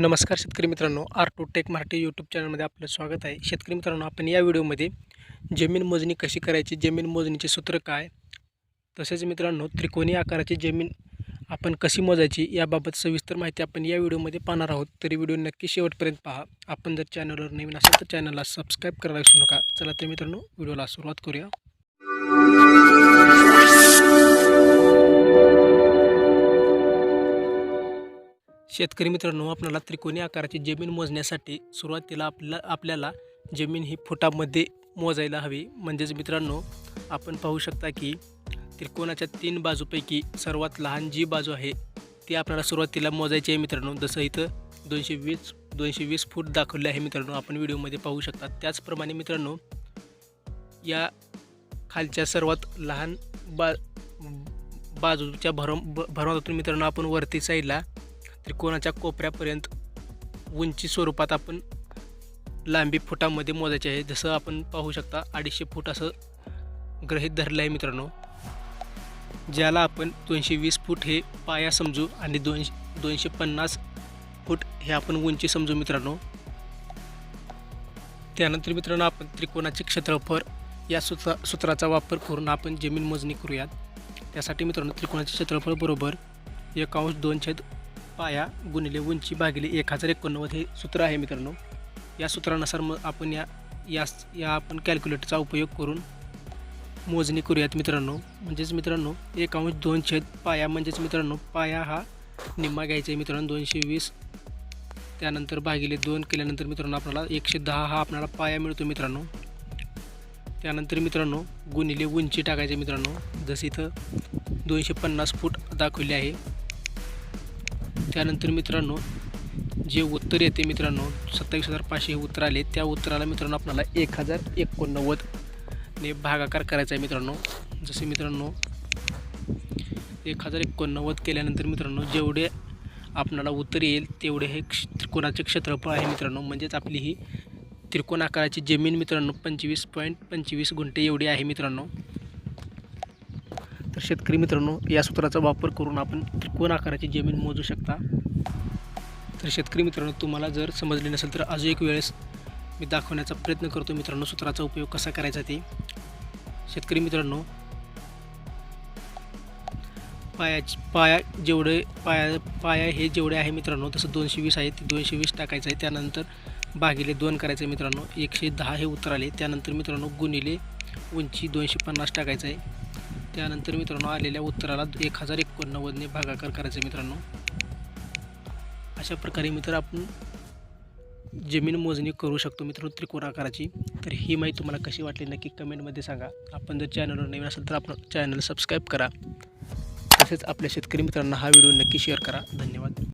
नमस्कार शेतकरी मित्रांनो R two tech Marathi YouTube चॅनलमध्ये आपलं स्वागत आहे. शेतकरी मित्रांनो आपण या व्हिडिओमध्ये जमीन मोजणी कशी करायची जमीन मोजणीचे सूत्र काय तसेच मित्रांनो त्रिकोणी आकाराची जमीन आपण कशी मोजायची याबाबत सविस्तर माहिती आपण या व्हिडिओमध्ये पाहणार आहोत. तरी व्हिडिओ नक्की शेवटपर्यंत पहा. आपण जर चॅनलवर नवीन असेल तर चॅनलला सबस्क्राईब करायला विसरू नका. चला तर मित्रांनो व्हिडिओला सुरुवात करूया. शेतकरी मित्रांनो आपल्याला त्रिकोणी आकाराची जमीन मोजण्यासाठी सुरुवातीला आपल्याला आपल्याला जमीन ही फुटामध्ये मोजायला हवी. म्हणजेच मित्रांनो आपण पाहू शकता की त्रिकोणाच्या तीन बाजूपैकी सर्वात लहान जी बाजू आहे ती आपल्याला सुरुवातीला मोजायची आहे मित्रांनो. जसं इथं दोनशे वीस दोनशे वीस फूट दाखवले आहे मित्रांनो. आपण व्हिडिओमध्ये पाहू शकता. त्याचप्रमाणे मित्रांनो या खालच्या सर्वात लहान बा बाजूच्या भरम भरमातून मित्रांनो आपण वरती साईडला त्रिकोणाच्या कोपऱ्यापर्यंत उंची स्वरूपात आपण लांबी फुटामध्ये मोजायची आहे. जसं आपण पाहू शकता अडीचशे फूट असं ग्रहित धरलं आहे मित्रांनो. ज्याला आपण दोनशे वीस फूट हे पाया समजू आणि दोनशे दोनशे पन्नास फूट हे आपण उंची समजू मित्रांनो. त्यानंतर मित्रांनो आपण त्रिकोणाचे क्षेत्रफळ या सूत्र सूत्राचा वापर करून आपण जमीन मोजणी करूयात. त्यासाठी मित्रांनो त्रिकोणाचे क्षेत्रफळ बरोबर एक अंश दोन छेद पाया गुणिले उंची भागिले एक हजार एकोणनव्वद हे सूत्र आहे मित्रांनो. या सूत्रानुसार मग आपण या या या आपण कॅल्क्युलेटरचा उपयोग करून मोजणी करूयात मित्रांनो. म्हणजेच मित्रांनो एक दोन छेद पाया म्हणजेच मित्रांनो पाया हा निम्मा घ्यायचा आहे मित्रांनो दोनशे वीस. त्यानंतर भागिले दोन केल्यानंतर मित्रांनो आपल्याला एकशे दहा हा आपल्याला पाया मिळतो मित्रांनो. त्यानंतर मित्रांनो गुणिले उंची टाकायचे मित्रांनो. जसं इथं दोनशे पन्नास फूट दाखवले आहे. त्यानंतर मित्रांनो जे उत्तर येते मित्रांनो सत्तावीस हजार पाचशे हे उत्तर आले. त्या उत्तराला मित्रांनो आपल्याला एक हजार एकोणनव्वदने भागाकार करायचा आहे मित्रांनो. जसे मित्रांनो एक हजार एकोणनव्वद केल्यानंतर मित्रांनो जेवढे आपणाला उत्तर येईल तेवढे हे क्ष त्रिकोणाचे क्षेत्रफळ आहे मित्रांनो. म्हणजेच आपली ही त्रिकोण आकाराची जमीन मित्रांनो पंचवीस पॉईंट पंचवीस गुंठे एवढी आहे मित्रांनो. तर शेतकरी मित्रांनो या सूत्राचा वापर करून आपण त्रिकोण आकाराची जमीन मोजू शकता. तर शेतकरी मित्रांनो तुम्हाला जर समजले नसेल तर अजून एक वेळेस मी दाखवण्याचा प्रयत्न करतो मित्रांनो सूत्राचा उपयोग कसा करायचा ते. शेतकरी मित्रांनो पायाची पाया जेवढे पाया पाया हे जेवढे आहे मित्रांनो तसं दोनशे वीस आहे ते दोनशे वीस टाकायचं आहे. त्यानंतर भागिले दोन करायचं आहे मित्रांनो एकशे दहा हे उत्तर आले त्यानंतर मित्रांनो गुणिले उंची दोनशे पन्नास टाकायचं आहे. त्यानंतर मित्रांनो आलेल्या उत्तराला एक हजार एकोणनव्वदने भागाकार करायचा आहे मित्रांनो. अशा प्रकारे मित्र आपण जमीन मोजणी करू शकतो मित्रांनो त्रिकोण आकाराची. तर ही माहिती तुम्हाला कशी वाटली नक्की कमेंटमध्ये सांगा. आपण जर चॅनलवर नवीन असेल तर आपण चॅनल सबस्क्राईब करा. तसेच आपल्या शेतकरी मित्रांना हा व्हिडिओ नक्की शेअर करा. धन्यवाद.